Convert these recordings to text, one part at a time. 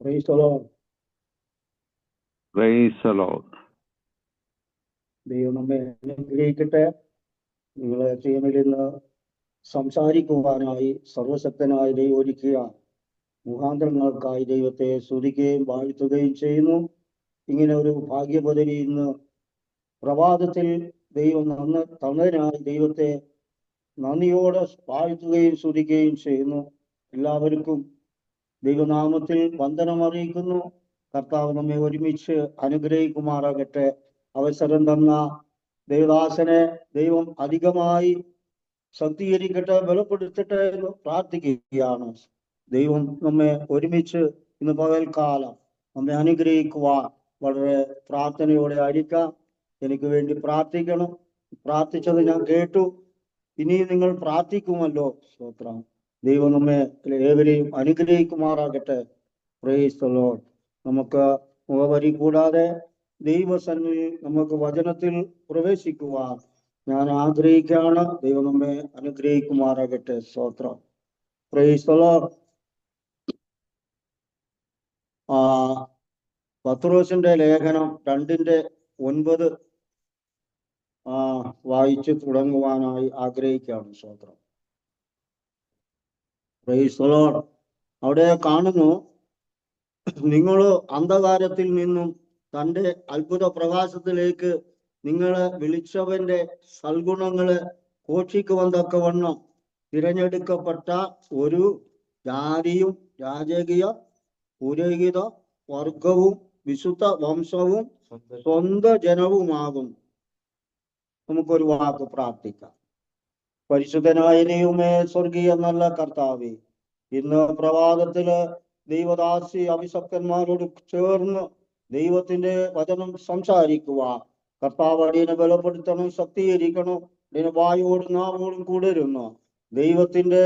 Price Lord. ദൈവം നമ്മെ അനുഗ്രഹിക്കട്ടെ. നിങ്ങളെ ടീമിൽ സംസാരിക്കുവാനായി സർവശക്തനായ ദൈവം ഒരുക്കിയ മുഖാന്തരങ്ങൾക്കായി ദൈവത്തെ സ്തുതിക്കുകയും വാഴ്ത്തുകയും ചെയ്യുന്നു. ഇങ്ങനെ ഒരു ഭാഗ്യപദവി ഇന്ന് പ്രഭാതത്തിൽ ദൈവം നന്ന് തന്നതിനായി ദൈവത്തെ നന്ദിയോടെ വാഴ്ത്തുകയും സ്തുതിക്കുകയും ചെയ്യുന്നു. എല്ലാവർക്കും ദൈവനാമത്തിൽ വന്ദനം അറിയിക്കുന്നു. കർത്താവ് നമ്മെ ഒരുമിച്ച് അനുഗ്രഹിക്കുമാറാകട്ടെ. അവസരം തന്ന ദൈവദാസനെ ദൈവം അധികമായി ശക്തീകരിക്കട്ടെ ബലപ്പെടുത്തട്ടെ എന്ന് പ്രാർത്ഥിക്കുകയാണ്. ദൈവം നമ്മെ ഒരുമിച്ച് ഇന്ന് പകൽക്കാലം നമ്മെ അനുഗ്രഹിക്കുവാൻ വളരെ പ്രാർത്ഥനയോടെ ആയിരിക്കാം. എനിക്ക് വേണ്ടി പ്രാർത്ഥിക്കണം. പ്രാർത്ഥിച്ചത് ഞാൻ കേട്ടു. ഇനി നിങ്ങൾ പ്രാർത്ഥിക്കുമല്ലോ. സ്തോത്രം. ദൈവം നമ്മെ ഏവരെയും അനുഗ്രഹിക്കുമാറാകട്ടെ. പ്രേസ് ദ ലോർഡ് നമുക്ക് വരി കൂടാതെ ദൈവസന്നിധി നമുക്ക് വചനത്തിൽ പ്രവേശിക്കുവാൻ ഞാൻ ആഗ്രഹിക്കുകയാണ്. ദൈവം നമ്മെ അനുഗ്രഹിക്കുമാറാകട്ടെ. സ്തോത്രം. പ്രേസ് ദ ലോർഡ് ആ പത്രോസിന്റെ ലേഖനം രണ്ടിന്റെ ഒൻപത് ആ വായിച്ചു തുടങ്ങുവാനായി ആഗ്രഹിക്കുകയാണ്. സ്തോത്രം. അവിടെ കാണുന്നു നിങ്ങൾ അന്ധകാരത്തിൽ നിന്നും തന്റെ അത്ഭുത പ്രകാശത്തിലേക്ക് നിങ്ങളെ വിളിച്ചവന്റെ സൽഗുണങ്ങളെ ഘോഷിക്കുവാൻ തക്കവണ്ണം തിരഞ്ഞെടുക്കപ്പെട്ട ഒരു ജാതിയും രാജകീയ പുരോഹിത വർഗവും വിശുദ്ധ വംശവും സ്വന്തം ജനവുമാകും നമുക്കൊരു വാക്ക് പ്രാർത്ഥിക്കാം. പരിശുദ്ധനായ ദൈവമേ സ്വർഗീയ നല്ല കർത്താവേ ഇന്ന് പ്രഭാതത്തിൽ ദൈവദാസി അഭിശക്തന്മാരോട് ചേർന്ന് ദൈവത്തിന്റെ വചനം സംസാരിക്കുക കർത്താവ് അടിയനെ ബലപ്പെടുത്തണം ശക്തീകരിക്കണം അടിയനെ വായുവോടും നാവോടും കൂടരുന്നു. ദൈവത്തിന്റെ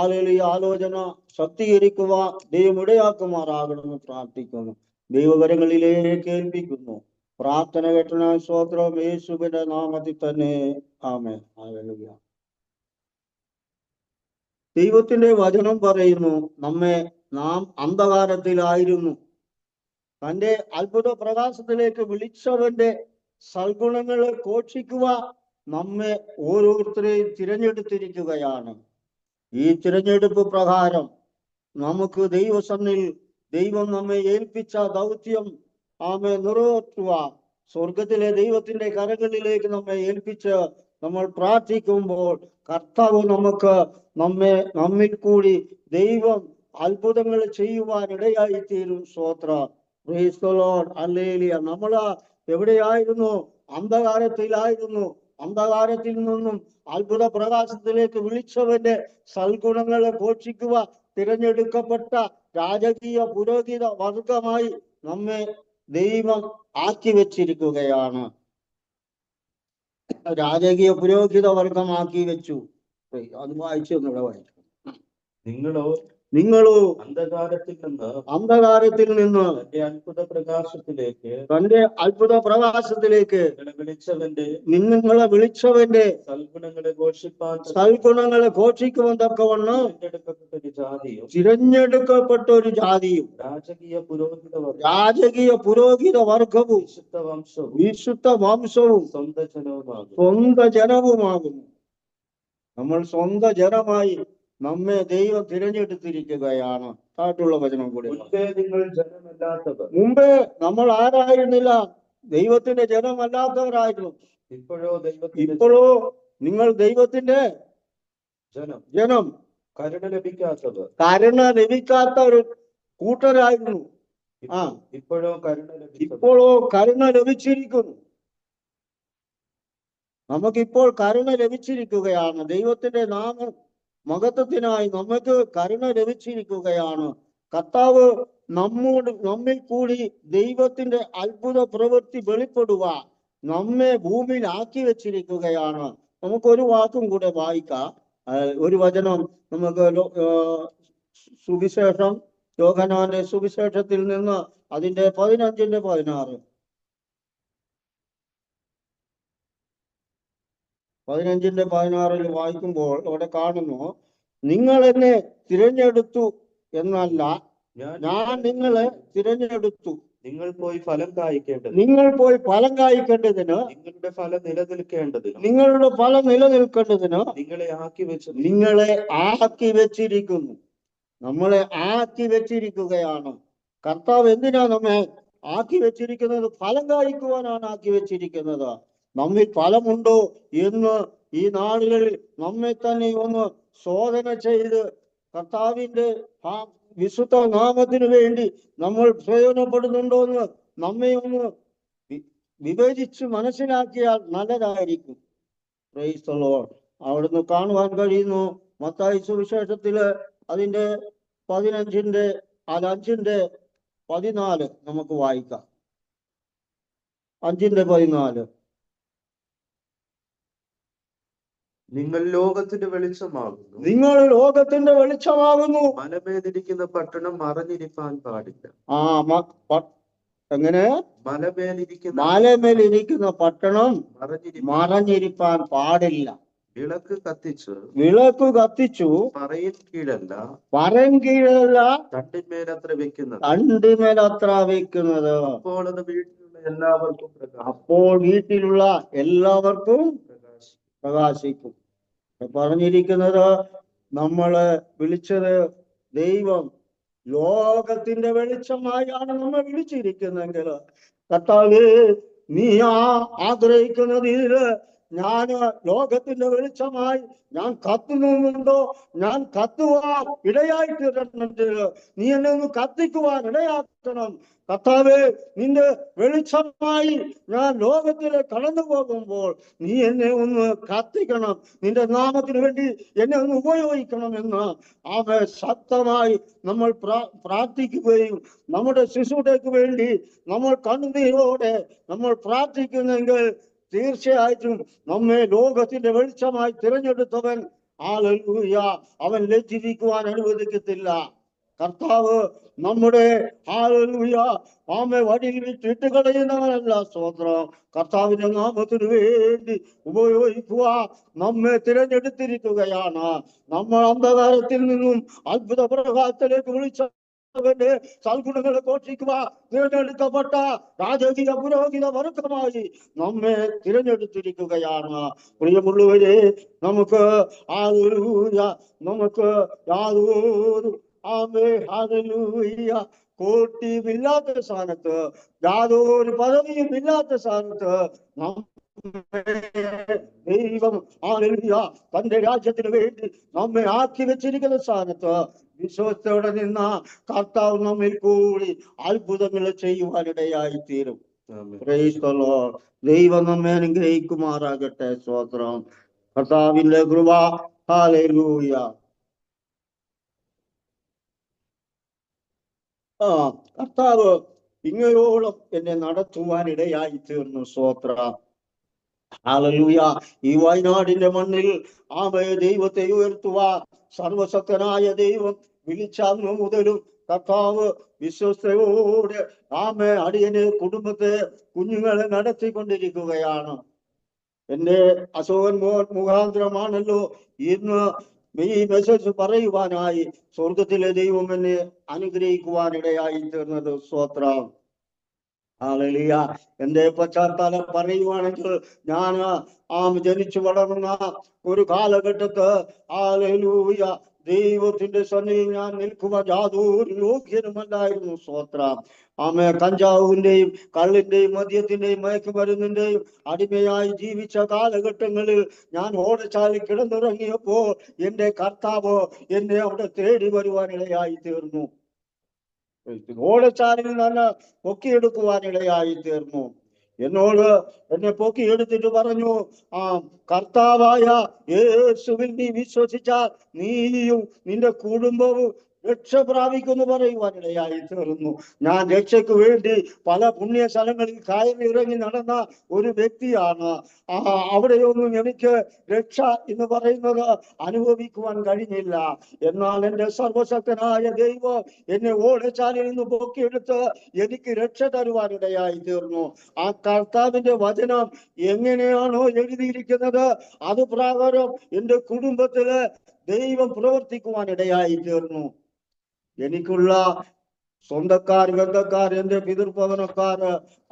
ആലലി ആലോചന ശക്തീകരിക്കുക ദൈവം ഇടയാക്കുമാറാകണമെന്ന് പ്രാർത്ഥിക്കുന്നു. ദൈവകരങ്ങളിലേക്ക് ഏൽപ്പിക്കുന്നു പ്രാർത്ഥന കേട്ടന സ്വോത്രം യേശുവിന്റെ നാമത്തിൽ തന്നെ. ആമേ ഹല്ലേലൂയ. ദൈവത്തിന്റെ വചനം പറയുന്നു നമ്മെ നാം അന്ധകാരത്തിലായിരുന്നു. തന്റെ അത്ഭുത പ്രകാശത്തിലേക്ക് വിളിച്ചവന്റെ സൽഗുണങ്ങളെ കോക്ഷിക്കുക നമ്മെ ഓരോരുത്തരെയും തിരഞ്ഞെടുത്തിരിക്കുകയാണ്. ഈ തിരഞ്ഞെടുപ്പ് പ്രകാരം നമുക്ക് ദൈവസന്നിൽ ദൈവം നമ്മെ ഏൽപ്പിച്ച ദൗത്യം ആമെ നിറവേറ്റുക സ്വർഗത്തിലെ ദൈവത്തിന്റെ കരകളിലേക്ക് നമ്മെ ഏൽപ്പിച്ച് നമ്മൾ പ്രാർത്ഥിക്കുമ്പോൾ കർത്താവ് നമുക്ക് നമ്മെ നമ്മിൽ കൂടി ദൈവം അത്ഭുതങ്ങൾ ചെയ്യുവാൻ ഇടയായി തീരും സ്വോത്ര അല്ലേലിയ നമ്മൾ എവിടെയായിരുന്നു? അന്ധകാരത്തിലായിരുന്നു. അന്ധകാരത്തിൽ നിന്നും അത്ഭുത പ്രകാശത്തിലേക്ക് വിളിച്ചവന്റെ സൽഗുണങ്ങളെ ഘോഷിക്കുക തിരഞ്ഞെടുക്കപ്പെട്ട രാജകീയ പുരോഹിത വർഗമായി നമ്മെ ദൈവം ആക്കി വെച്ചിരിക്കുകയാണ്. രാജകീയ പുരോഹിത വർഗമാക്കി വെച്ചു. അത് വായിച്ചു ഒന്നുകൂടെ വായിച്ചു. നിങ്ങളോ നിങ്ങളോ അന്ധകാരത്തിൽ നിന്ന് അന്ധകാരത്തിൽ നിന്ന് തന്റെ അത്ഭുത പ്രകാശത്തിലേക്ക് തന്റെ അത്ഭുത പ്രകാശത്തിലേക്ക് വിളിച്ചവന്റെ നിങ്ങളെ വിളിച്ചവന്റെ സൽഗുണങ്ങളെ ഘോഷിപ്പാൻ സൽഗുണങ്ങളെ ഘോഷിക്കുവാൻ തക്കവണ്ണം തിരഞ്ഞെടുക്കപ്പെട്ട ഒരു ജാതിയും തിരഞ്ഞെടുക്കപ്പെട്ട ഒരു ജാതിയും രാജകീയ പുരോഹിത രാജകീയ പുരോഹിത വർഗവും വിശുദ്ധ വംശവും വിശുദ്ധ വംശവും സ്വന്തം ജനവുമാകും സ്വന്ത ജനവുമാകുന്നു നമ്മൾ സ്വന്തം ജനമായി നമ്മെ ദൈവം തിരഞ്ഞെടുത്തിരിക്കുകയാണ്. താട്ടുള്ള വചനം കൂടി. മുൻപേ നിങ്ങൾ ജനമല്ലാത്തവർ. മുമ്പേ നമ്മൾ ആരായിരുന്നില്ല? ദൈവത്തിന്റെ ജനമല്ലാത്തവരായിരുന്നു. ഇപ്പോഴോ ഇപ്പോഴോ നിങ്ങൾ ദൈവത്തിന്റെ ജനം. ജനം. കരുണ ലഭിക്കാത്തവർ. കരുണ ലഭിക്കാത്ത ഒരു കൂട്ടരായിരുന്നു. ആ. ഇപ്പോഴോ കരുണ ഇപ്പോഴോ കരുണ ലഭിച്ചിരിക്കുന്നു. നമുക്കിപ്പോൾ കരുണ ലഭിച്ചിരിക്കുകയാണ്. ദൈവത്തിന്റെ നാമ മഹത്വത്തിനായി നമുക്ക് കരുണ ലഭിച്ചിരിക്കുകയാണ്. കർത്താവ് നമ്മോട് നമ്മിൽ കൂടി ദൈവത്തിന്റെ അത്ഭുത പ്രവൃത്തി വെളിപ്പെടുക നമ്മെ ഭൂമിയിൽ ആക്കി വെച്ചിരിക്കുകയാണ്. നമുക്കൊരു വാക്കും കൂടെ വായിക്കാം. ഒരു വചനം നമുക്ക് സുവിശേഷം യോഹനാന്റെ സുവിശേഷത്തിൽ നിന്ന് അതിന്റെ പതിനഞ്ചിന്റെ പതിനാറ്. പതിനഞ്ചിന്റെ പതിനാറിൽ വായിക്കുമ്പോൾ അവിടെ കാണുന്നു നിങ്ങൾ എന്നെ തിരഞ്ഞെടുത്തു എന്നല്ല ഞാൻ നിങ്ങളെ തിരഞ്ഞെടുത്തു. നിങ്ങൾ പോയി ഫലം കായ്ക്കേണ്ടത് നിങ്ങൾ പോയി ഫലം കായ്ക്കേണ്ടതിന്. നിങ്ങളുടെ ഫലം നിലനിൽക്കേണ്ടത് നിങ്ങളുടെ ഫലം നിലനിൽക്കേണ്ടതിന് നിങ്ങളെ ആക്കി വെച്ച് നിങ്ങളെ ആക്കി വെച്ചിരിക്കുന്നു. നമ്മളെ ആക്കി വെച്ചിരിക്കുകയാണ്. കർത്താവ് എന്തിനാ നമ്മെ ആക്കി വെച്ചിരിക്കുന്നത്? ഫലം കായ്ക്കുവാനാണ് ആക്കി വെച്ചിരിക്കുന്നത്. നമ്മിൽ ഫലമുണ്ടോ എന്ന് ഈ നാളുകളിൽ നമ്മെ തന്നെ ഒന്ന് ശോധന ചെയ്ത് കർത്താവിന്റെ ആ വിശുദ്ധ നാമത്തിന് വേണ്ടി നമ്മൾ പ്രയോജനപ്പെടുന്നുണ്ടോ എന്ന് നമ്മെ ഒന്ന് വിവേചിച്ച് മനസ്സിലാക്കിയാൽ നല്ലതായിരിക്കും. അവിടുന്ന് കാണുവാൻ കഴിയുന്നു. മത്തായി സുവിശേഷത്തിൽ അതിന്റെ പതിനഞ്ചിന്റെ അല്ല അഞ്ചിന്റെ പതിനാല് നമുക്ക് വായിക്കാം. അഞ്ചിന്റെ പതിനാല്. നിങ്ങൾ ലോകത്തിന്റെ വെളിച്ചമാകുന്നു. നിങ്ങൾ ലോകത്തിന്റെ വെളിച്ചമാകുന്നു. മലമേലിരിക്കുന്ന പട്ടണം മറഞ്ഞിരിപ്പാൻ പാടില്ല. ആ എങ്ങനെ? മലമേലിരിക്കുന്ന മലമേലിരിക്കുന്ന പട്ടണം മറഞ്ഞിരിപ്പാൻ മറഞ്ഞിരിപ്പാൻ പാടില്ല. വിളക്ക് കത്തിച്ചു. വിളക്ക് കത്തിച്ചു. പറയിൻ കീഴല്ല. പറങ്കീഴല്ല തണ്ടിന്മേലത്ര വെക്കുന്നത്. തണ്ടിമേലത്ര വെക്കുന്നത്. അപ്പോൾ അത് വീട്ടിലുള്ള എല്ലാവർക്കും അപ്പോൾ വീട്ടിലുള്ള എല്ലാവർക്കും പ്രകാശിക്കും. പറഞ്ഞിരിക്കുന്നത്? നമ്മളെ വിളിച്ചത് ദൈവം ലോകത്തിന്റെ വെളിച്ചമായാണ് നമ്മൾ വിളിച്ചിരിക്കുന്നെങ്കിൽ കർത്താവ് നീ ആ ആഗ്രഹിക്കുന്നത് ഇതിൽ ഞാൻ ലോകത്തിന്റെ വെളിച്ചമായി ഞാൻ കത്തുന്നുണ്ടോ ഞാൻ കത്തുവാൻ ഇടയായി തീരണമെങ്കിൽ നീ എന്നെ ഒന്ന് കത്തിക്കുവാൻ ഇടയാക്കണം. കർത്താവേ നിന്റെ വെളിച്ചമായി ഞാൻ ലോകത്തിലെ കടന്നു പോകുമ്പോൾ നീ എന്നെ ഒന്ന് കത്തിക്കണം. നിന്റെ നാമത്തിന് വേണ്ടി എന്നെ ഒന്ന് ഉപയോഗിക്കണം എന്ന് ആമെ ശക്തമായി നമ്മൾ പ്രാ- പ്രാർത്ഥിക്കുകയും നമ്മുടെ ശിശുവിലേക്ക് വേണ്ടി നമ്മൾ കണ്ണുനീരോടെ നമ്മൾ പ്രാർത്ഥിക്കുന്നെങ്കിൽ തീർച്ചയായിട്ടും നമ്മെ ലോകത്തിന്റെ വെളിച്ചമായി തിരഞ്ഞെടുത്തവൻ ആലൂയ അവൻ ലജ്ജിരിക്കുവാൻ അനുവദിക്കത്തില്ല. കർത്താവ് നമ്മുടെ ആലൂയ ആമെ വടിയിൽ വിട്ടിട്ട് കളയുന്നവനല്ല സ്വതന്ത്രം കർത്താവിന്റെ നാമത്തിന് വേണ്ടി ഉപയോഗിക്കുക നമ്മെ തിരഞ്ഞെടുത്തിരിക്കുകയാണ്. നമ്മൾ അന്ധകാരത്തിൽ നിന്നും അത്ഭുത പ്രകാശത്തിലേക്ക് വിളിച്ചവന്റെ സൽഗുണങ്ങളെ പോഷിക്കുക തിരഞ്ഞെടുക്കപ്പെട്ട രാജകീയ പുരോഹിത വർഗമായി നമ്മെ തിരഞ്ഞെടുത്തിരിക്കുകയാണ്. പ്രിയമുള്ളവരെ നമുക്ക് ആലൂയ നമുക്ക് യാതൊരു ആമേ ഹാലൂയ കോട്ടിയുമില്ലാത്ത സ്ഥാനത്ത് യാതൊരു പദവിയും ഇല്ലാത്ത സ്ഥാനത്ത് നമ്മെ ദൈവം തന്റെ രാജ്യത്തിന് വേണ്ടി നമ്മെ ആക്കി വെച്ചിരിക്കുന്ന സ്ഥാനത്ത് വിശ്വസത്തോടെ നിന്ന കർത്താവ് നമ്മിൽ കൂടി അത്ഭുതങ്ങൾ ചെയ്യുവാനിടയായി തീരും. ദൈവം നമ്മെ അനുഗ്രഹിക്കുമാറാകട്ടെ. സ്തോത്രം. കർത്താവിന്റെ കൃപ. ഹാലൂയ ആ കർത്താവ് ഇങ്ങയോളം എന്നെ നടത്തുവാനിടയായി തീർന്നു സ്തോത്ര. ഹാലലൂയ ഈ വയനാടിന്റെ മണ്ണിൽ ആമയ ദൈവത്തെ ഉയർത്തുവാൻ സർവശക്തനായ ദൈവം വിളിച്ചു മുതലും കർത്താവ് വിശ്വസ്തയോടെ ആമ അടിയനെ കുടുംബത്തെ കുഞ്ഞുങ്ങളെ നടത്തിക്കൊണ്ടിരിക്കുകയാണ്. എന്റെ അശോകൻ മോഹൻ മുഖാന്തരമാണല്ലോ ഇന്ന് ഈ മെസ്സേജ് പറയുവാനായി സ്വർഗത്തിലെ ദൈവം എന്നെ അനുഗ്രഹിക്കുവാനിടയായി തീർന്നത്. സ്വത്രം ഹാലലിയ എന്റെ പശ്ചാത്തലം പറയുവാണെങ്കിൽ ഞാൻ ആം ജനിച്ചു വളർന്ന ഒരു കാലഘട്ടത്ത് ആലൂയ ദൈവത്തിന്റെ സന്നിധിയിൽ ഞാൻ നിൽക്കുവാൻ യാതൊരു യോഗ്യനുമല്ലായിരുന്നു സ്വോത്ര. ആമ കഞ്ചാവിന്റെയും കള്ളിന്റെയും മദ്യത്തിന്റെയും മയക്കുമരുന്നിന്റെയും അടിമയായി ജീവിച്ച കാലഘട്ടങ്ങളിൽ ഞാൻ ഓടച്ചാലിൽ കിടന്നിറങ്ങിയപ്പോൾ എന്റെ കർത്താവ് എന്നെ അവിടെ തേടി വരുവാനിടയായി തീർന്നു. ഓടച്ചാലിൽ നിന്ന് പൊക്കിയെടുക്കുവാനിടയായി തീർന്നു. എന്നോട് എന്നെ പൊക്കിയെടുത്തിട്ട് പറഞ്ഞു ആ കർത്താവായ യേശുവിൽ നീ വിശ്വസിച്ചാൽ നീയും നിന്റെ കുടുംബവും രക്ഷ പ്രാപിക്കുമെന്ന് പറയുവാനിടയായി തീർന്നു ഞാൻ രക്ഷയ്ക്ക് വേണ്ടി പല പുണ്യ സ്ഥലങ്ങളിൽ കയറി ഇറങ്ങി നടന്ന ഒരു വ്യക്തിയാണ്. ആ അവിടെയൊന്നും എനിക്ക് രക്ഷ എന്ന് പറയുന്നത് അനുഭവിക്കുവാൻ കഴിഞ്ഞില്ല. എന്നാൽ എന്റെ സർവശക്തനായ ദൈവം എന്നെ ഓടച്ചാലിൽ നിന്ന് പൊക്കിയെടുത്ത് എനിക്ക് രക്ഷ തരുവാനിടയായി തീർന്നു. ആ കർത്താവിന്റെ വചനം എങ്ങനെയാണോ എഴുതിയിരിക്കുന്നത്? അത് പ്രകാരം എന്റെ കുടുംബത്തിൽ ദൈവം പ്രവർത്തിക്കുവാനിടയായി തീർന്നു. എനിക്കുള്ള സ്വന്തക്കാർ ബന്ധക്കാർ എന്റെ പിതൃഭവനക്കാർ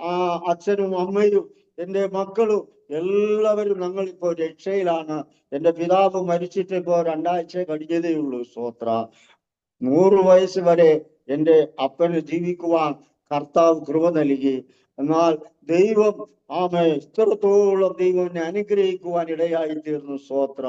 ആ അച്ഛനും അമ്മയും എന്റെ മക്കളും എല്ലാവരും ഞങ്ങൾ ഇപ്പോ രക്ഷയിലാണ്. എന്റെ പിതാവ് മരിച്ചിട്ട് ഇപ്പോ രണ്ടാഴ്ച കഴിഞ്ഞതേ ഉള്ളൂ സ്വോത്ര. നൂറ് വയസ്സ് വരെ എന്റെ അപ്പന് ജീവിക്കുവാൻ കർത്താവ് കൃപ നൽകി. എന്നാൽ ദൈവം ആമെ ഇത്രത്തോളം ദൈവം അനുഗ്രഹിക്കുവാൻ ഇടയായി തീർന്നു സ്തോത്ര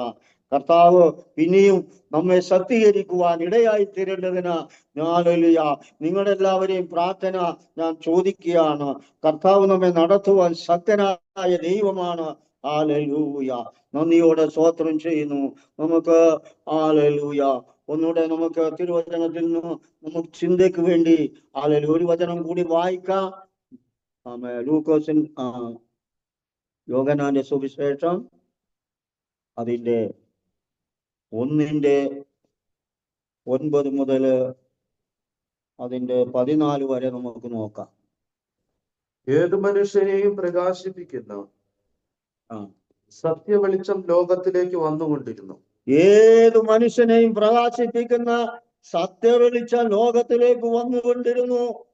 കർത്താവ് പിന്നെയും നമ്മെ ശക്തീകരിക്കുവാൻ ഇടയായി തീരേണ്ടതിന്. ഞാനലിയ നിങ്ങളുടെ എല്ലാവരെയും പ്രാർത്ഥന ഞാൻ ചോദിക്കുകയാണ്. കർത്താവ് നമ്മെ നടത്തുവാൻ സത്യനായ ദൈവമാണ്. ആലലൂയ നന്ദിയോടെ സ്തോത്രം ചെയ്യുന്നു. നമുക്ക് ആലലൂയ ഒന്നുകൂടെ നമുക്ക് തിരുവചനത്തിൽ നിന്ന് നമുക്ക് ചിന്തയ്ക്ക് വേണ്ടി ആലലു ഒരു വചനം കൂടി വായിക്കാം. ആമേ ലൂക്കോസിൻ യോഗനാന്റെ സുവിശേഷം. അതിന്റെ ഒന്നിന്റെ ഒൻപത് മുതൽ അതിന്റെ പതിനാല് വരെ നമുക്ക് നോക്കാം. ഏത് മനുഷ്യനെയും പ്രകാശിപ്പിക്കുന്ന. സത്യ വെളിച്ചം ലോകത്തിലേക്ക് വന്നുകൊണ്ടിരുന്നു. ഏത് മനുഷ്യനെയും പ്രകാശിപ്പിക്കുന്ന സത്യവെളിച്ച ലോകത്തിലേക്ക് വന്നുകൊണ്ടിരുന്നു.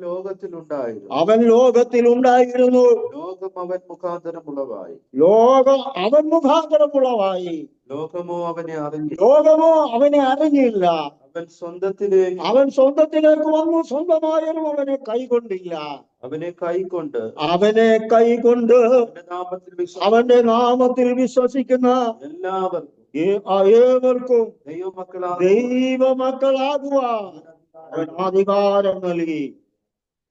ലോകത്തിലുണ്ടായിരുന്നു. അവൻ ലോകത്തിൽ ഉണ്ടായിരുന്നു ലോകം അവൻ മുഖാന്തരം ഉളവായി ലോകം അവൻ മുഖാന്തരമുള്ളവായി ലോകമോ അവനെ അറിഞ്ഞു ലോകമോ അവനെ അറിഞ്ഞില്ല. അവൻ സ്വന്തത്തിലേക്ക് അവൻ സ്വന്തത്തിലേക്ക് വന്നു. സ്വന്തമായാലും അവനെ കൈകൊണ്ടില്ല. അവനെ കൈകൊണ്ട് അവനെ കൈകൊണ്ട് അവന്റെ നാമത്തിൽ വിശ്വസിക്കുന്ന എല്ലാവർക്കും ഏവർക്കും ദൈവമക്കളാ ദൈവമക്കളാകുവാൻ അവൻ അധികാരം നൽകി.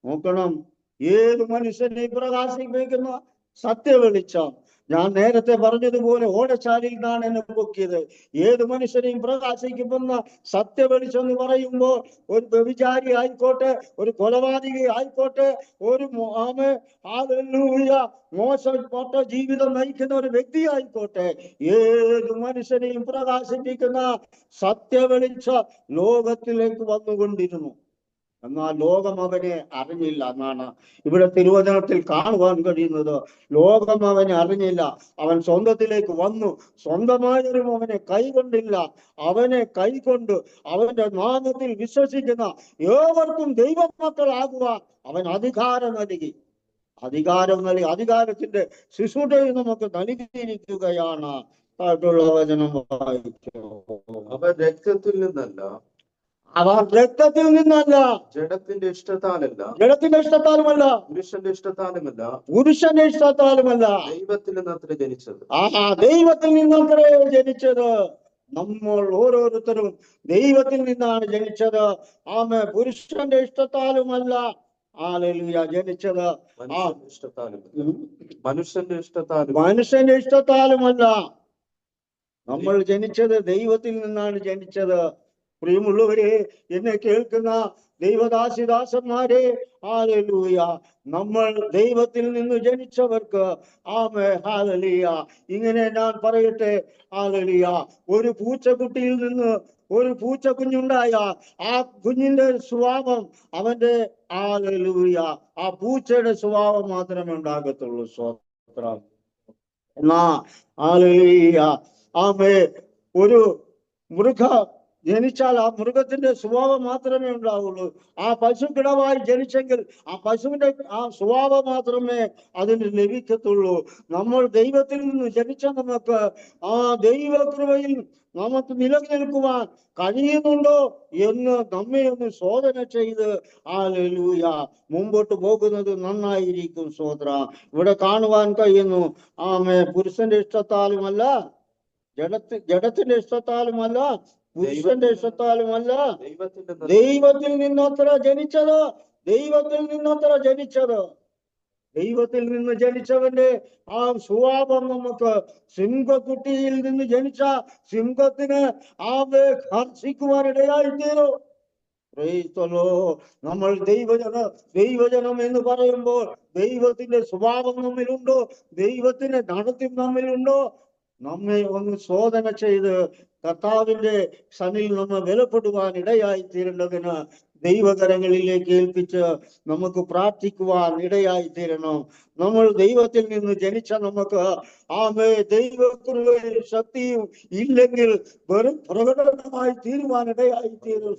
നോക്കണം. ഏത് മനുഷ്യനെ പ്രകാശിപ്പിക്കുന്ന? സത്യ വെളിച്ചം. ഞാൻ നേരത്തെ പറഞ്ഞതുപോലെ ഓടച്ചാലിൽ നിന്നാണ് എന്നെ പൊക്കിയത്. ഏത് മനുഷ്യനെയും പ്രകാശിക്കുന്ന സത്യ വെളിച്ചം എന്ന് പറയുമ്പോൾ ഒരു വ്യഭിചാരി ആയിക്കോട്ടെ ഒരു കൊലപാതകി ആയിക്കോട്ടെ ഒരു ആമേ ഹാലൂയ മോശപ്പെട്ട ജീവിതം നയിക്കുന്ന ഒരു വ്യക്തി ആയിക്കോട്ടെ. ഏത് മനുഷ്യനെയും പ്രകാശിപ്പിക്കുന്ന സത്യ വെളിച്ചം ലോകത്തിലേക്ക് വന്നുകൊണ്ടിരുന്നു. എന്നാൽ ലോകം അവനെ അറിഞ്ഞില്ല എന്നാണ് ഇവിടെ തിരുവചനത്തിൽ കാണുവാൻ കഴിയുന്നത്. ലോകം അവനെ അറിഞ്ഞില്ല. അവൻ സ്വന്തത്തിലേക്ക് വന്നു. സ്വന്തമായൊരും അവനെ കൈകൊണ്ടില്ല. അവനെ കൈകൊണ്ട് അവന്റെ നാമത്തിൽ വിശ്വസിക്കുന്ന ഏവർക്കും ദൈവമക്കളാകുവാൻ അവൻ അധികാരം നൽകി. അധികാരം നൽകി. അധികാരത്തിന്റെ ശിശുടേയും നമുക്ക് നൽകിയിരിക്കുകയാണ്. വചനം വായിച്ചു അവൻ രക്തത്തിൽ നിന്നല്ല അവർ രക്തത്തിൽ നിന്നല്ല. ജഡത്തിന്റെ ഇഷ്ടത്താലല്ല. ജഡത്തിന്റെ ഇഷ്ടത്താലുമല്ല. പുരുഷന്റെ ഇഷ്ടത്താലുമല്ല. പുരുഷന്റെ ഇഷ്ടത്താലുമല്ല. ദൈവത്തിൽ നിന്നത്ര ജനിച്ചത്. ആ ദൈവത്തിൽ നിന്നത്രേ ജനിച്ചത്. നമ്മൾ ഓരോരുത്തരും ദൈവത്തിൽ നിന്നാണ് ജനിച്ചത്. ആമ പുരുഷന്റെ ഇഷ്ടത്താലുമല്ല. ആലലുയ ജനിച്ചത്. മനുഷ്യന്റെ ഇഷ്ടത്താലും. മനുഷ്യന്റെ ഇഷ്ടത്താലുമല്ല. നമ്മൾ ജനിച്ചത് ദൈവത്തിൽ നിന്നാണ് ജനിച്ചത്. പ്രിയമുള്ളവരെ എന്നെ കേൾക്കുന്ന ദൈവദാസിദാസന്മാരെ ഹാലലൂയ നമ്മൾ ദൈവത്തിൽ നിന്ന് ജനിച്ചവർക്ക് ആമേ ഹാലലിയ ഇങ്ങനെ ഞാൻ പറയട്ടെ ഹാലലിയ ഒരു പൂച്ചക്കുട്ടിയിൽ നിന്ന് ഒരു പൂച്ച കുഞ്ഞുണ്ടായ ആ കുഞ്ഞിന്റെ സ്വഭാവം അവന്റെ ആലലൂയ ആ പൂച്ചയുടെ സ്വഭാവം മാത്രമേ ഉണ്ടാകത്തുള്ളൂ സ്വത്രം. എന്നാ ഹാലലിയ ആമേ ഒരു മൃഗ ജനിച്ചാൽ ആ മൃഗത്തിന്റെ സ്വഭാവം മാത്രമേ ഉണ്ടാവുള്ളൂ. ആ പശു കിടവായി ജനിച്ചെങ്കിൽ ആ പശുവിന്റെ ആ സ്വഭാവം മാത്രമേ അതിന് ലഭിക്കത്തുള്ളൂ. നമ്മൾ ദൈവത്തിൽ നിന്ന് ജനിച്ച നമുക്ക് ആ ദൈവകൃപയിൽ നമുക്ക് നിലനിൽക്കുവാൻ കഴിയുന്നുണ്ടോ എന്ന് നമ്മെ ഒന്ന് ശോധന ചെയ്ത് ആ ലൂയ മുമ്പോട്ട് പോകുന്നത് നന്നായിരിക്കും സോദര ഇവിടെ കാണുവാൻ കഴിയുന്നു ആമേ പുരുഷന്റെ ഇഷ്ടത്താലുമല്ല ജഡത്തി ജഡത്തിന്റെ ഇഷ്ടത്താലുമല്ല പുരുഷന്റെ ഇഷ്ടത്താലുമല്ല ദൈവത്തിൽ നിന്നത്ര ജനിച്ചത് ദൈവത്തിൽ നിന്നത്ര ജനിച്ചത്. ദൈവത്തിൽ നിന്ന് ജനിച്ചവന്റെ ആ സ്വഭാവം നമുക്ക് സിംഹക്കുട്ടിയിൽ നിന്ന് ജനിച്ച സിംഹത്തിന് ആവെ ഹർഷിക്കുവാൻ തീരും Praise the Lord. നമ്മൾ ദൈവജന ദൈവജനം എന്ന് പറയുമ്പോൾ ദൈവത്തിന്റെ സ്വഭാവം നമ്മിലുണ്ടോ? ദൈവത്തിന്റെ നടത്തി നമ്മിലുണ്ടോ? നമ്മെ ഒന്ന് ശോധന ചെയ്ത് കർത്താവിന്റെ സനിൽ നമ്മൾ വിലപ്പെടുവാൻ ഇടയായി തീരേണ്ടതിന് ദൈവകരങ്ങളിലേക്ക് ഏൽപ്പിച്ച് നമുക്ക് പ്രാർത്ഥിക്കുവാൻ ഇടയായി തീരണം നമ്മൾ ദൈവത്തിൽ നിന്ന് ജനിച്ച നമുക്ക് ആമേ ദൈവകൃപയും ശക്തിയും ഇല്ലെങ്കിൽ വെറും പ്രകടനമായി തീരുവാൻ ഇടയായി തീരും.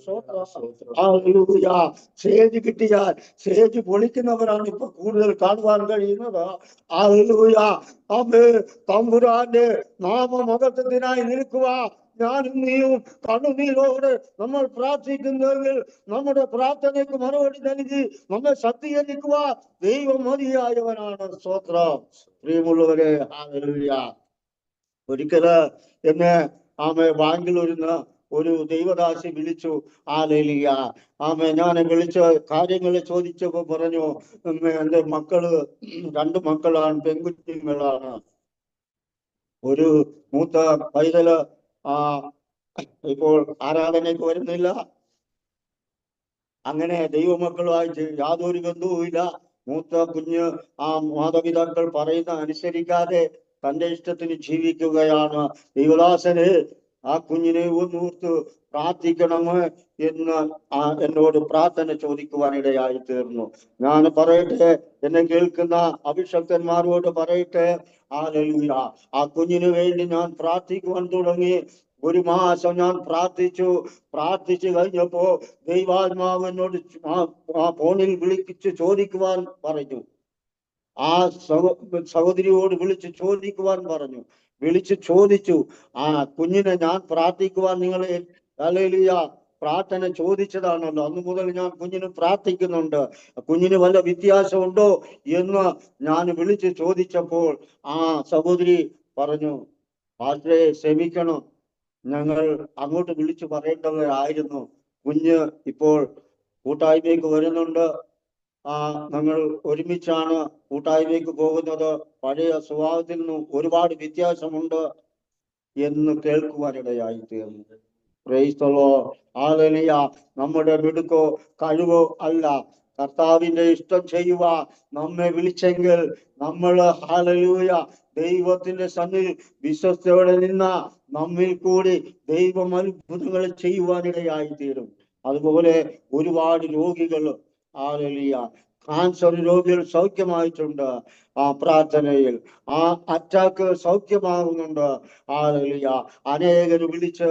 സ്റ്റേജ് കിട്ടിയാൽ സ്റ്റേജ് പൊളിക്കുന്നവരാണ് ഇപ്പൊ കൂടുതൽ കാണുവാൻ കഴിയുന്നത് ഹല്ലേലൂയ. ആമേ തമ്പുരാന്റെ നാമമകത്വത്തിനായി നിൽക്കുക ഞാനും നീയും കണ്ണുനീരോട് നമ്മൾ പ്രാർത്ഥിക്കുന്നെങ്കിൽ നമ്മുടെ പ്രാർത്ഥനയ്ക്ക് മറുപടി നൽകി നമ്മെ ശക്തീകരിക്കുക ദൈവം മതിയായവനാണ്. സ്തോത്രം. പ്രിയമുള്ളവരെ. ഒരിക്കൽ എന്നെ ആമെ ബാംഗ്ലൂരിന്ന് ഒരു ദൈവദാസി വിളിച്ചു. ആലേലിയ ആമെ ഞാൻ വിളിച്ച കാര്യങ്ങൾ ചോദിച്ചപ്പോ പറഞ്ഞു എന്റെ മക്കൾ രണ്ടു മക്കളാണ് പെൺകുട്ടികളാണ്. ഒരു മൂത്ത പൈതൽ ആ ഇപ്പോൾ ആരാധനയ്ക്ക് വരുന്നില്ല. അങ്ങനെ ദൈവമക്കളുമായിട്ട് യാതൊരു ബന്ധവുമില്ല മൂത്ത കുഞ്ഞ് ആ മാതാപിതാക്കൾ പറയുന്ന അനുസരിക്കാതെ തന്റെ ഇഷ്ടത്തിന് ജീവിക്കുകയാണ് ദൈവദാസന്. ആ കുഞ്ഞിനെ ഒന്നൂർത്ത് പ്രാർത്ഥിക്കണം എന്ന് ആ എന്നോട് പ്രാർത്ഥന ചോദിക്കുവാനിടയായി തീർന്നു. ഞാൻ പറയട്ടെ എന്നെ കേൾക്കുന്ന അഭിഷക്തന്മാരോട് പറയട്ടെ. ആ ആ കുഞ്ഞിനു വേണ്ടി ഞാൻ പ്രാർത്ഥിക്കുവാൻ തുടങ്ങി. ഒരു മാസം ഞാൻ പ്രാർത്ഥിച്ചു. പ്രാർത്ഥിച്ചു കഴിഞ്ഞപ്പോ ദൈവാത്മാവ് എന്നോട് ആ- ഫോണിൽ വിളിച്ച് ചോദിക്കുവാൻ പറഞ്ഞു. ആ സഹോ സഹോദരിയോട് വിളിച്ച് ചോദിക്കുവാൻ പറഞ്ഞു. വിളിച്ച് ചോദിച്ചു. ആ കുഞ്ഞിനെ ഞാൻ പ്രാർത്ഥിക്കുവാൻ നിങ്ങളെ അല്ലേലിയ പ്രാർത്ഥന ചോദിച്ചതാണല്ലോ. അന്ന് മുതൽ ഞാൻ കുഞ്ഞിന് പ്രാർത്ഥിക്കുന്നുണ്ട്. കുഞ്ഞിന് വല്ല വ്യത്യാസമുണ്ടോ എന്ന് ഞാൻ വിളിച്ചു ചോദിച്ചപ്പോൾ ആ സഹോദരി പറഞ്ഞു പാസ്റ്ററെ ക്ഷമിക്കണം. ഞങ്ങൾ അങ്ങോട്ട് വിളിച്ചു പറയേണ്ടവരായിരുന്നു. കുഞ്ഞ് ഇപ്പോൾ കൂട്ടായ്മയ്ക്ക് വരുന്നുണ്ട്. ഞങ്ങൾ ഒരുമിച്ചാണ് കൂട്ടായ്മയ്ക്ക് പോകുന്നത്. പഴയ സ്വഭാവത്തിൽ നിന്ന് ഒരുപാട് വ്യത്യാസമുണ്ട് എന്ന് കേൾക്കുവാനിടയായി തീർന്നു. ക്രൈസ്തവോ ആലനിയ നമ്മുടെ മിടുക്കോ കഴിവോ അല്ല. കർത്താവിന്റെ ഇഷ്ടം ചെയ്യുക നമ്മെ വിളിച്ചെങ്കിൽ നമ്മൾ ഹാലലൂയ ദൈവത്തിന്റെ സന്നിധി വിശ്വസ്തയോടെ നിന്ന നമ്മിൽ കൂടി ദൈവം അത്ഭുതങ്ങൾ ചെയ്യുവാനിടയായി തീരും. അതുപോലെ ഒരുപാട് രോഗികൾ ആലലിയ കാൻസർ രോഗികൾ സൗഖ്യമായിട്ടുണ്ട്. ആ പ്രാർത്ഥനയിൽ ആ അറ്റാക്ക് സൗഖ്യമാകുന്നുണ്ട്. ആലലിയ അനേകർ വിളിച്ച്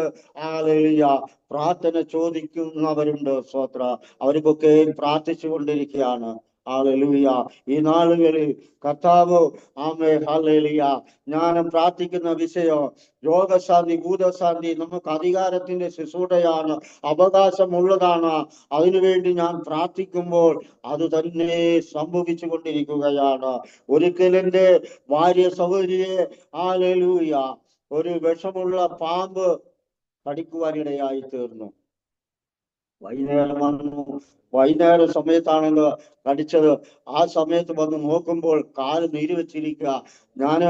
ആലലിയ പ്രാർത്ഥന ചോദിക്കുന്നവരുണ്ട് സ്വത്ര അവർക്കൊക്കെ പ്രാർത്ഥിച്ചു കൊണ്ടിരിക്കുകയാണ് ഹാലലൂയ ഈ നാളുകളിൽ കർത്താവോ ആമേ ഹാലലിയ ഞാൻ പ്രാർത്ഥിക്കുന്ന വിഷയോ രോഗശാന്തി ഭൂതശാന്തി നമുക്ക് അധികാരത്തിന്റെ ശുശ്രൂഷയാണ് അവകാശമുള്ളതാണ്. അതിനുവേണ്ടി ഞാൻ പ്രാർത്ഥിക്കുമ്പോൾ അത് തന്നെ സംഭവിച്ചു കൊണ്ടിരിക്കുകയാണ്. ഒരിക്കലെന്റെ ഭാര്യ സഹോദരിയെ ഹാലലൂയ ഒരു വിഷമുള്ള പാമ്പ് കടിക്കുവാനിടയായി തീർന്നു. വൈകുന്നേരം വന്നു. വൈകുന്നേര സമയത്താണല്ലോ കടിച്ചത്. ആ സമയത്ത് വന്ന് നോക്കുമ്പോൾ കാൽ നീര് വെച്ചിരിക്കുക. ഞാൻ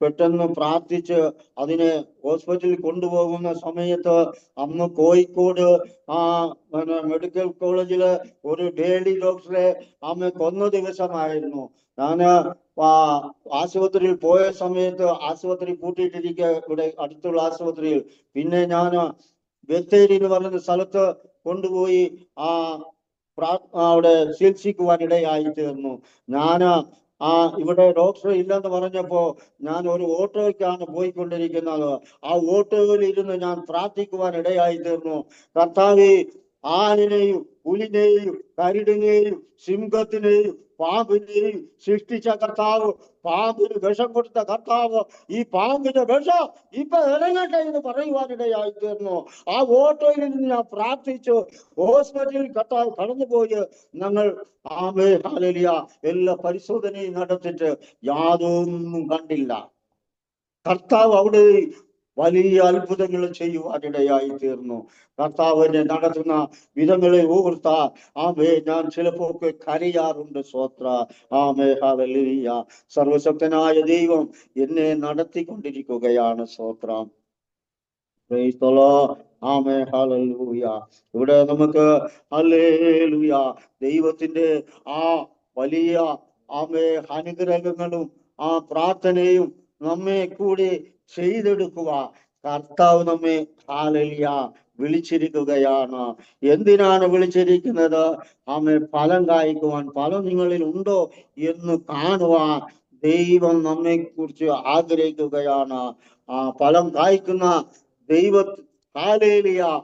പെട്ടെന്ന് പ്രാർത്ഥിച്ച് അതിനെ ഹോസ്പിറ്റലിൽ കൊണ്ടുപോകുന്ന സമയത്ത് അന്ന് കോഴിക്കോട് ആ പിന്നെ മെഡിക്കൽ കോളേജിൽ ഒരു ലേഡി ഡോക്ടറെ അമ്മ കൊന്ന ദിവസമായിരുന്നു. ഞാൻ ആശുപത്രിയിൽ പോയ സമയത്ത് ആശുപത്രി പൂട്ടിയിട്ടിരിക്കുക. ഇവിടെ അടുത്തുള്ള ആശുപത്രിയിൽ. പിന്നെ ഞാൻ ബത്തേരി എന്ന് പറയുന്ന സ്ഥലത്ത് കൊണ്ടുപോയി ആ അവിടെ ചികിത്സിക്കുവാൻ ഇടയായി തീർന്നു. ഞാൻ ആ ഇവിടെ ഡോക്ടർ ഇല്ലെന്ന് പറഞ്ഞപ്പോ ഞാൻ ഒരു ഓട്ടോയ്ക്കാണ് പോയിക്കൊണ്ടിരിക്കുന്നത്. ആ ഓട്ടോയിൽ ഇരുന്ന് ഞാൻ പ്രാർത്ഥിക്കുവാൻ ഇടയായി തീർന്നു. കർത്താവെ ആനിനെയും പുലിനെയും കരടിനെയും സിംഹത്തിനെയും പാമ്പിനെയും സൃഷ്ടിച്ച കർത്താവ്. പാമ്പിന് വിഷം കൊടുത്ത കർത്താവ്. ഈ പാമ്പിന്റെ വിഷം ഇപ്പൊ ഇറങ്ങട്ടെ എന്ന് പറയുവാനിടയായി തീർന്നു ആ ഓട്ടോയിൽ നിന്ന് ഞാൻ പ്രാർത്ഥിച്ചു. ഹോസ്പിറ്റലിൽ കർത്താവ് കടന്നുപോയി. ഞങ്ങൾ ആമേ എല്ലാ പരിശോധനയും നടത്തിയിട്ട് യാതൊന്നും കണ്ടില്ല. കർത്താവ് അവിടെ വലിയ അത്ഭുതങ്ങൾ ചെയ്യുവാനിടയായി തീർന്നു. കർത്താവിനെ നടത്തുന്ന വിധങ്ങളെ ഓർത്ത ആമേ ഞാൻ ചിലപ്പോ കരയാറുണ്ട് സ്വത്ര. ആമേ ഹാലലിയ സർവശക്തനായ ദൈവം എന്നെ നടത്തിക്കൊണ്ടിരിക്കുകയാണ് സ്വത്രം. ആമേ ഇവിടെ നമുക്ക് ഹല്ലേലൂയ. ദൈവത്തിന്റെ ആ വലിയ ആമേ അനുഗ്രഹങ്ങളും ആ പ്രാർത്ഥനയും നമ്മെ കൂടി ചെയ്തെടുക്കുക. കർത്താവ് നമ്മെ ഹാലലിയ വിളിച്ചിരിക്കുകയാണ്. എന്തിനാണ് വിളിച്ചിരിക്കുന്നത്? ആമേ ഫലം കായ്ക്കുവാൻ. ഫലം നിങ്ങളിൽ ഉണ്ടോ എന്ന് കാണുവാൻ ദൈവം നമ്മെ കുറിച്ച് ആഗ്രഹിക്കുകയാണ്. ആ ഫലം കായ്ക്കുന്ന ദൈവ കാലേലിയ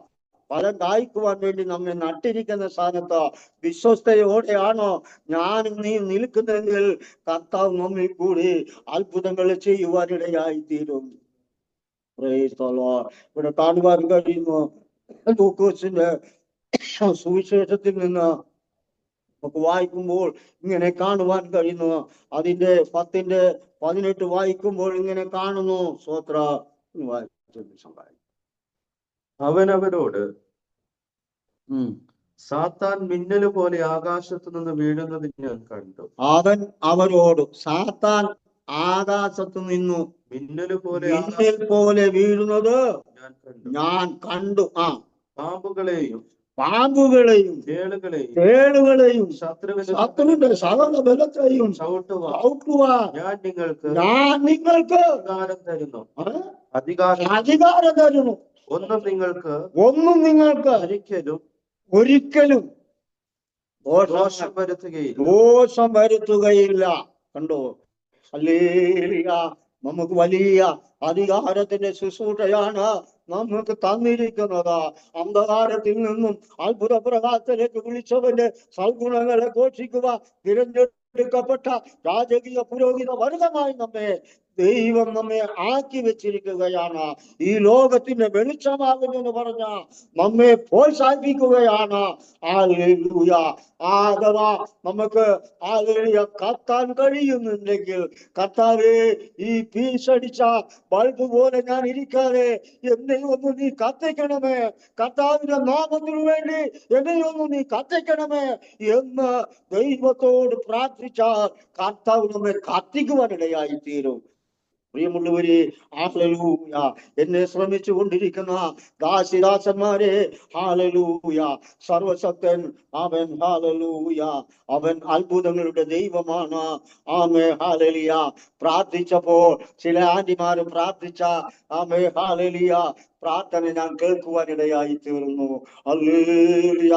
ഫലം കായ്ക്കുവാൻ വേണ്ടി നമ്മെ നട്ടിരിക്കുന്ന സ്ഥാനത്ത് വിശ്വസ്തയോടെയാണോ ഞാൻ നീ നിൽക്കുന്നെങ്കിൽ കർത്താവ് നമ്മിൽ കൂടി അത്ഭുതങ്ങൾ ചെയ്യുവാനിടയായി തീരും. ഇവിടെ കാണുവാൻ കഴിയുന്നു. ലൂക്കോസിന്റെ സുവിശേഷത്തിൽ നിന്ന് നമുക്ക് വായിക്കുമ്പോൾ ഇങ്ങനെ കാണുവാൻ കഴിയുന്നു. അതിന്റെ പത്തിന്റെ പതിനെട്ട് വായിക്കുമ്പോൾ ഇങ്ങനെ കാണുന്നു. സ്വത്ര അവൻ അവരോട് സാത്താൻ മിന്നൽ പോലെ ആകാശത്ത് നിന്ന് വീഴുന്നത് ഞാൻ കണ്ടു. അവൻ അവരോട് സാത്താൻ ആകാശത്ത് നിന്നു മിന്നൽ പോലെ മിന്നൽ പോലെ വീഴുന്നത് ഞാൻ കണ്ടു. ആ. പാമ്പുകളെയും പാമ്പുകളെയും തേളുകളെയും തേളുകളെയും ശത്രുവിന്റെ സകല ബലത്തെയും ചവിട്ടുവാൻ ഞാൻ നിങ്ങൾക്ക് ഞാൻ നിങ്ങൾക്ക് അധികാരം തരുന്നു. അധികാരം അധികാരം തരുന്നു. ഒന്നും നിങ്ങൾക്ക് ഒന്നും നിങ്ങൾക്ക് ഒരിക്കലും ഒരിക്കലും ദോഷം വരുത്തുകയില്ല. ദോഷം വരുത്തുകയില്ല. കണ്ടോ? അല്ലേലിയ നമുക്ക് വലിയ അധികാരത്തിന്റെ ശുശ്രൂഷയാണ് നമുക്ക് തന്നിരിക്കുന്നത്. അന്ധകാരത്തിൽ നിന്നും അത്ഭുത പ്രകാശത്തിലേക്ക് വിളിച്ചവന്റെ സൽഗുണങ്ങളെ ഘോഷിക്കുക തിരഞ്ഞെടുക്കപ്പെട്ട രാജകീയ പുരോഹിത വർഗമായി നമ്മെ ദൈവം നമ്മെ ആക്കി വെച്ചിരിക്കുകയാണ്. ഈ ലോകത്തിന്റെ വെളിച്ചമാകുന്നെന്ന് പറഞ്ഞ നമ്മെ പ്രോത്സാഹിപ്പിക്കുകയാണ്. അഥവാ നമുക്ക് ഹല്ലേലൂയ കത്താൻ കഴിയുന്നുണ്ടെങ്കിൽ കത്താതെ ഈ പീസടിച്ച ബൾബ് പോലെ ഞാൻ ഇരിക്കാതെ എന്നെ ഒന്ന് നീ കത്തിക്കണമേ. കർത്താവിന്റെ നാമത്തിനു വേണ്ടി എന്നെ ഒന്ന് നീ കത്തിക്കണമേ എന്ന് ദൈവത്തോട് പ്രാർത്ഥിച്ചാൽ കർത്താവ് നമ്മെ കത്തിക്കുവാനിടയായി തീരും പ്രിയമുള്ളവരെ ഹാലലൂയ എന്നെ ശ്രമിച്ചു കൊണ്ടിരിക്കുന്ന ദാസിദാസന്മാരെ ഹാലലൂയ സർവശക്തൻ അവൻ ഹാലലൂയ അവൻ അത്ഭുതങ്ങളുടെ ദൈവമാണ്. ആമേ ഹാലലിയ പ്രാർത്ഥിച്ചപ്പോൾ ചില ആന്റിമാര് പ്രാർത്ഥിച്ച ആമേ ഹാലലിയ പ്രാർത്ഥന ഞാൻ കേൾക്കുവാനിടയായി തീർന്നു അല്ലേലിയ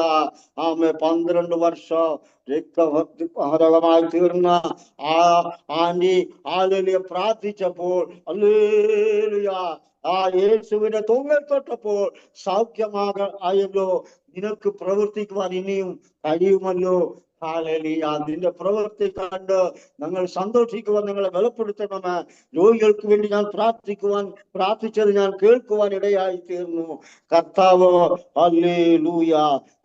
ആമേ പന്ത്രണ്ട് വർഷം രക്തഭക്തിപരമായി തീർന്ന ആ ആന്റി ആലുലിയ പ്രാർത്ഥിച്ചപ്പോൾ അല്ലേലിയ ആ യേശുവിനെ തൊങ്ങൽ തൊട്ടപ്പോൾ സൗഖ്യമാക ആയല്ലോ. നിനക്ക് പ്രവർത്തിക്കുവാൻ ഇനിയും കഴിയുമല്ലോ. ഹാലലിയ അതിന്റെ പ്രവൃത്തി കണ്ട്. ഞങ്ങൾ സന്തോഷിക്കുവാൻ നിങ്ങളെ ബലപ്പെടുത്തണമെന്ന് രോഗികൾക്ക് വേണ്ടി ഞാൻ പ്രാർത്ഥിക്കുവാൻ പ്രാർത്ഥിച്ചത് ഞാൻ കേൾക്കുവാൻ ഇടയായി തീർന്നു കർത്താവ് അല്ലേ ലൂയ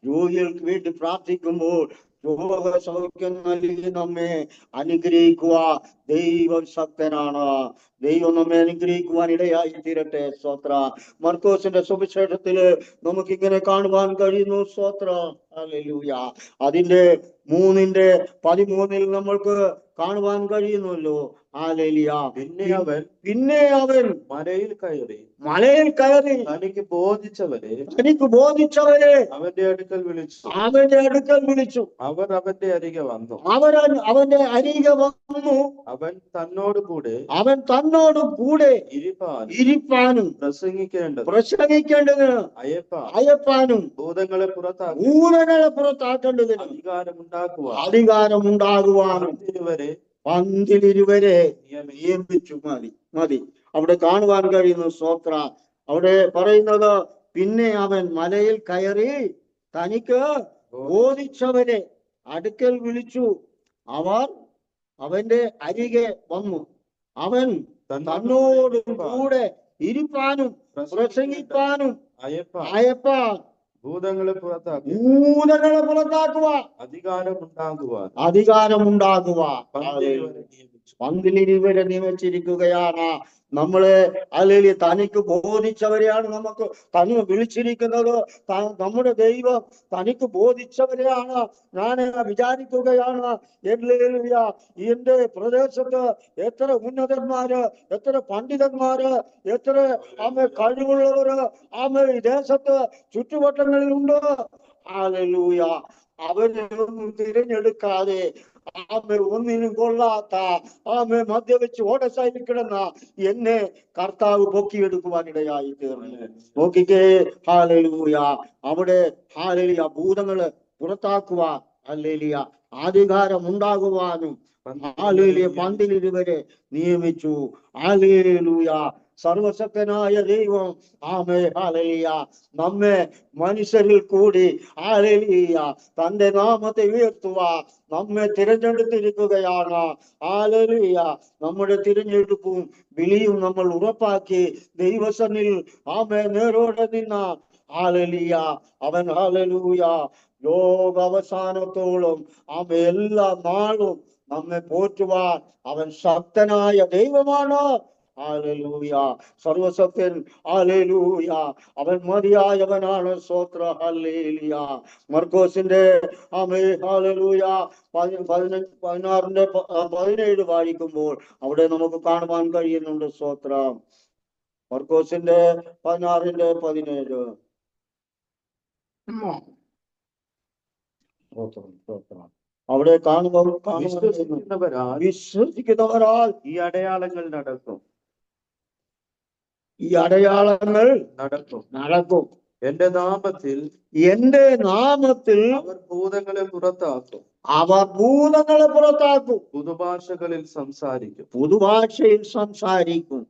രോഗികൾക്ക് വേണ്ടി പ്രാർത്ഥിക്കുമ്പോൾ രോഗസൗഖ്യം നൽകി നമ്മെ അനുഗ്രഹിക്കുക. ദൈവം ശക്തനാണ്. ദൈവം നമ്മെ അനുഗ്രഹിക്കുവാൻ ഇടയായി തീരട്ടെ സ്വത്ര മർക്കോസിന്റെ സുവിശേഷത്തിൽ നമുക്ക് ഇങ്ങനെ കാണുവാൻ കഴിയുന്നു സ്വത്ര ഹല്ലേലൂയ. അതിന്റെ മൂന്നിന്റെ പതിമൂന്നിൽ നമ്മൾക്ക് കാണുവാൻ കഴിയുന്നല്ലോ പിന്നെ അവൻ പിന്നെ അവൻ മലയിൽ കയറി. മലയിൽ കയറി. തനിക്ക് ബോധിച്ചവരെ തനിക്ക് ബോധിച്ചവരെ. അവന്റെ അടുക്കൽ വിളിച്ചു. അവന്റെ അടുക്കൽ വിളിച്ചു. അവർ അവന്റെ അരികെ വന്നു. അവർ അവന്റെ അരികെ വന്നു. അവൻ തന്നോട് കൂടെ അവൻ തന്നോട് കൂടെ ഇരിപ്പാൻ ഇരിപ്പാനും പ്രസംഗിക്കേണ്ടത്. പ്രസംഗിക്കേണ്ടത് അയപ്പാൻ അയപ്പാനും ഭൂതങ്ങളെ പുറത്താക്കി പുറത്താക്കേണ്ടത് പുറത്താക്കേണ്ടതിന് അധികാരമുണ്ടാക്കുവാൻ. അധികാരം ഉണ്ടാകുവാനും പന്തിലിരുവരെ നിയമിച്ചു നിയമിച്ചു മതി. മതി. അവിടെ കാണുവാൻ കഴിയുന്നു സോത്ര അവിടെ പറയുന്നത് പിന്നെ അവൻ മലയിൽ കയറി തനിക്ക് ബോധിച്ചവരെ അടുക്കൽ വിളിച്ചു. അവർ അവന്റെ അരികെ വന്നു. അവൻ തന്നോടും കൂടെ ഇരിപ്പാനും പ്രസംഗിക്കാനും അയപ്പ അയപ്പാൻ. ഭൂതങ്ങളെ പുറത്താക്കുക. ഭൂതങ്ങളെ പുറത്താക്കുക അധികാരമുണ്ടാകുവാൻ. അധികാരമുണ്ടാകുക പന്തിരുവരെ നിയമിച്ചു നിയമിച്ചിരിക്കുകയാണ് നമ്മളെ അല്ലെങ്കിൽ തനിക്ക് ബോധിച്ചവരെയാണ് നമുക്ക് തനി വിളിച്ചിരിക്കുന്നത്. നമ്മുടെ ദൈവം തനിക്ക് ബോധിച്ചവരെയാണ്. ഞാൻ വിചാരിക്കുകയാണ്. എന്റെ പ്രദേശത്ത് എത്ര ഉന്നതന്മാര് എത്ര പണ്ഡിതന്മാര് എത്ര ആമ കഴിവുള്ളവര് ആമ ദേശത്ത് ചുറ്റുവട്ടങ്ങളിലുണ്ട്. അല്ലെ അവരെ ഒന്നും തിരഞ്ഞെടുക്കാതെ ആമെ ഒന്നിനും കൊള്ളാത്ത ആമെ മദ്യപിച്ച് ഓടസൈഡിൽ കിടന്ന എന്നെ കർത്താവ് പൊക്കിയെടുക്കുവാനിടയായി തീർന്നു. നോക്കിക്കേ ഹാലലൂയ. അവിടെ ഹാലലിയ ഭൂതങ്ങൾ പുറത്താക്കുവാൻ അല്ലേലിയ അധികാരം ഉണ്ടാകുവാനും ഹാലലിയ പന്തിലിരുവരെ നിയമിച്ചു. ഹാലേലൂയ. സർവശക്തനായ ദൈവം. ആമേ ഹാലലിയ നമ്മെ മനുഷ്യരിൽ കൂടി. ആലലിയ തന്റെ നാമത്തെ ഉയർത്തുക നമ്മെ തിരഞ്ഞെടുത്തിരിക്കുകയാണ്. ആലലിയ നമ്മുടെ തിരഞ്ഞെടുപ്പും വിളിയും നമ്മൾ ഉറപ്പാക്കി ദൈവസനിൽ ആമേ നേരോടെ നിന്ന. ആലലിയ അവൻ ഹാലലൂയ ലോക അവസാനത്തോളം ആമ എല്ലാ നാളും നമ്മെ പോറ്റുവാൻ അവൻ ശക്തനായ ദൈവമാണ്. അവൻ മതിയായവനാണ്. സ്വത്ര. ഹല്ലേലൂയ മർക്കോസിന്റെ ആമേ ഹാലലൂയ പതി- പതിനഞ്ച് പതിനാറിന്റെ പതിനേഴ് വായിക്കുമ്പോൾ അവിടെ നമുക്ക് കാണുവാൻ കഴിയുന്നുണ്ട് സ്വത്രം. മർക്കോസിന്റെ പതിനാറിന്റെ പതിനേഴ്. സ്തോത്രം, സ്തോത്രം. അവിടെ കാണുമ്പോൾ വിശ്വസിക്കുന്നവരാൽ ഈ അടയാളങ്ങൾ നടക്കും. ഈ അടയാളങ്ങൾ നടക്കും. നടക്കും. എന്റെ നാമത്തിൽ എന്റെ നാമത്തിൽ അവർ ഭൂതങ്ങളെ പുറത്താക്കും. അവർ ഭൂതങ്ങളെ പുറത്താക്കും. പുതുഭാഷകളിൽ സംസാരിക്കും. പുതുഭാഷയിൽ സംസാരിക്കും.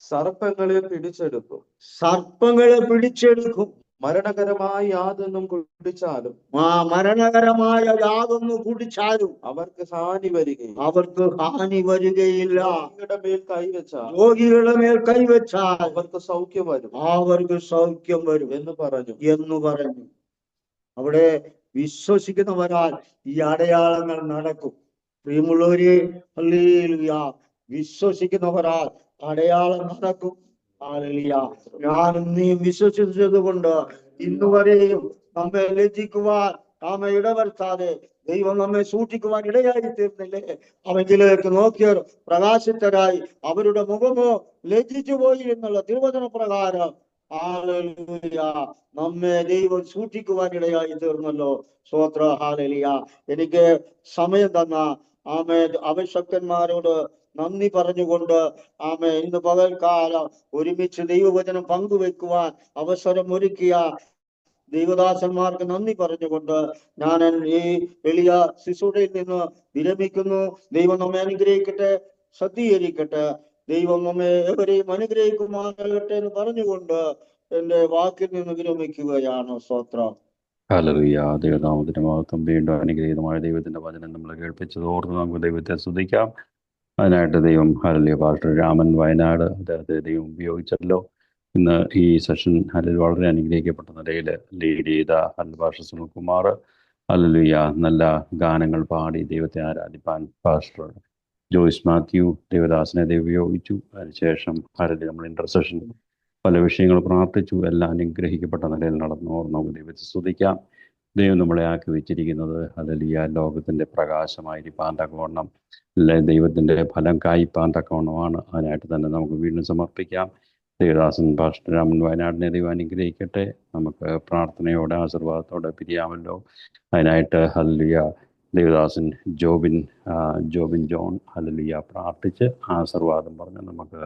സർപ്പങ്ങളെ പിടിച്ചെടുക്കും. സർപ്പങ്ങളെ പിടിച്ചെടുക്കും. മരണകരമായ യാതൊന്നും കുടിച്ചാലും ആ മരണകരമായ യാതൊന്നും കുടിച്ചാലും അവർക്ക് ഹാനി വരികയും അവർക്ക് ഹാനി വരികയില്ല. രോഗിയുടെ മേൽ കൈവച്ചാൽ രോഗികളുടെ മേൽ കൈവച്ചാൽ അവർക്ക് സൗഖ്യം വരും. അവർക്ക് സൗഖ്യം വരും എന്ന് പറഞ്ഞു. എന്ന് പറഞ്ഞു. അവിടെ വിശ്വസിക്കുന്നവരാൽ ഈ അടയാളങ്ങൾ നടക്കും. പ്രിയമുള്ളവരെ വിശ്വസിക്കുന്നവരാൽ അടയാളം നടക്കും. ഞാനും നീ വിശ്വസിച്ചത് കൊണ്ട് ഇന്നുവരെയും നമ്മെ ലജിക്കുവാൻ നമ്മെ ഇടവരുത്താതെ ദൈവം നമ്മെ സൂക്ഷിക്കുവാൻ ഇടയായി തീർന്നില്ലേ അവങ്കിലേക്ക് നോക്കിയവർ പ്രകാശിതരായി അവരുടെ മുഖമോ ലജിച്ചു പോയി എന്നുള്ള തിരുവചന പ്രകാരം നമ്മെ ദൈവം സൂക്ഷിക്കുവാൻ ഇടയായി തീർന്നല്ലോ സ്വോത്ര ഹാലലിയ. എനിക്ക് സമയം തന്ന ആമേ അഭിഷക്തന്മാരോട് നന്ദി പറഞ്ഞുകൊണ്ട് ആമേ ഇന്ന് പകൽക്കാലം ഒരുമിച്ച് ദൈവവചനം പങ്കുവെക്കുവാൻ അവസരം ഒരുക്കിയ ദൈവദാസന്മാർക്ക് നന്ദി പറഞ്ഞുകൊണ്ട് ഞാൻ ഈ എളിയ ശിശുടയിൽ നിന്ന് വിരമിക്കുന്നു. ദൈവം നമ്മെ അനുഗ്രഹിക്കട്ടെ സജ്ജീകരിക്കട്ടെ ദൈവം നമ്മെ എവരെയും അനുഗ്രഹിക്കുമാറാകട്ടെ എന്ന് പറഞ്ഞുകൊണ്ട് എന്റെ വാക്കിൽ നിന്ന് വിരമിക്കുകയാണ് സ്തോത്രം. ദൈവനാമത്തിന്റെ മഹത്വം വീണ്ടും അനുഗ്രഹീതമായ ദൈവത്തിന്റെ വചനം നമ്മൾ കേൾപ്പിച്ചത് ഓർത്ത് നമുക്ക് ദൈവത്തെ സ്തുതിക്കാം. അതിനായിട്ട് ദൈവം ഹല്ലേലൂയ പാസ്റ്റർ രാമൻ വയനാട് അദ്ദേഹത്തെ ദൈവം ഉപയോഗിച്ചല്ലോ. ഇന്ന് ഈ സെഷൻ ഹല്ലേലൂയ വളരെ അനുഗ്രഹിക്കപ്പെട്ട നിലയിൽ ലീഡ് ചെയ്ത ഹൽ പാസ്റ്റർ സുനിൽകുമാർ. ഹല്ലേലൂയ നല്ല ഗാനങ്ങൾ പാടി ദൈവത്തെ ആരാധിപ്പാൻ പാസ്റ്റർ ജോയിസ് മാത്യു ദേവദാസിനെ ദൈവം ഉപയോഗിച്ചു. അതിനുശേഷം ഹരലി നമ്മൾ ഇന്റർസെഷൻ പല വിഷയങ്ങൾ പ്രാർത്ഥിച്ചു. എല്ലാം അനുഗ്രഹിക്കപ്പെട്ട നിലയിൽ നടന്നു. നമുക്ക് ദൈവത്തെ സ്തുതിക്കാം. ദൈവം നമ്മളെ ആക്കി വെച്ചിരിക്കുന്നത്. അതിലിയ ലോകത്തിന്റെ പ്രകാശമായിരിക്കാൻ തക്കവണ്ണം അല്ലെ ദൈവത്തിന്റെ ഫലം കായ്പാൻ തക്കവണ്ണമാണ് അതിനായിട്ട് തന്നെ നമുക്ക് വീണ്ടും സമർപ്പിക്കാം. ദേവദാസൻ പാഷ്ടരാമൻ വയനാടിനെ ദൈവം അനുഗ്രഹിക്കട്ടെ. നമുക്ക് പ്രാർത്ഥനയോടെ ആശീർവാദത്തോടെ പിരിയാമല്ലോ. അതിനായിട്ട് ഹല്ലിയ ദേവദാസൻ ജോബിൻ ജോബിൻ ജോൺ ഹല്ലിയ പ്രാർത്ഥിച്ച് ആശീർവാദം പറഞ്ഞ് നമുക്ക്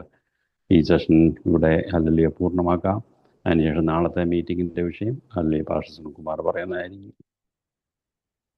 ഈ സെഷൻ ഇവിടെ ഹല്ലിയ പൂർണമാക്കാം. അതിനുശേഷം നാളത്തെ മീറ്റിങ്ങിന്റെ വിഷയം ഹല്ലിയ പാഷ കുമാർ പറയുന്നതായിരിക്കും.